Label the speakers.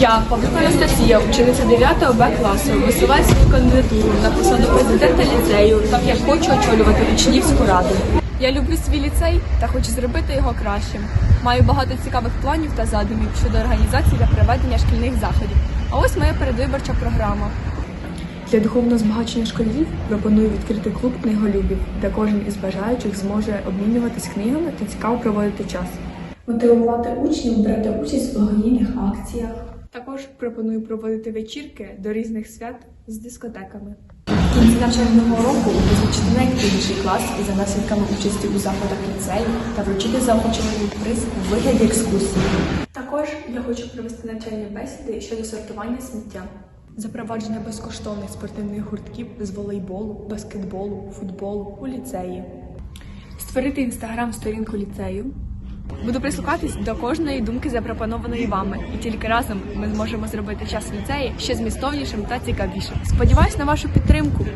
Speaker 1: Я, Павлюк Анастасія, учениця 9 Б класу, висуваю свою кандидатуру на посаду президента ліцею, так як хочу очолювати учнівську раду. Я люблю свій ліцей та хочу зробити його кращим. Маю багато цікавих планів та задумів щодо організації та проведення шкільних заходів. А ось моя передвиборча програма. Для духовного збагачення школярів пропоную відкрити клуб книголюбів, де кожен із бажаючих зможе обмінюватись книгами та цікаво проводити час. Мотивувати учнів брати участь в благодійних акціях. Також пропоную проводити вечірки до різних свят з дискотеками. В кінці навчального року визначити найактивніший клас і за наслідками участі у заходах ліцею та вручити заохочувальний приз у вигляді екскурсії. Також я хочу провести навчальні бесіди щодо сортування сміття. Запровадження безкоштовних спортивних гуртків з волейболу, баскетболу, футболу у ліцеї. Створити інстаграм-сторінку ліцею. Буду прислухатись до кожної думки, запропонованої вами, і тільки разом ми зможемо зробити час ліцеї ще змістовнішим та цікавішим. Сподіваюсь на вашу підтримку.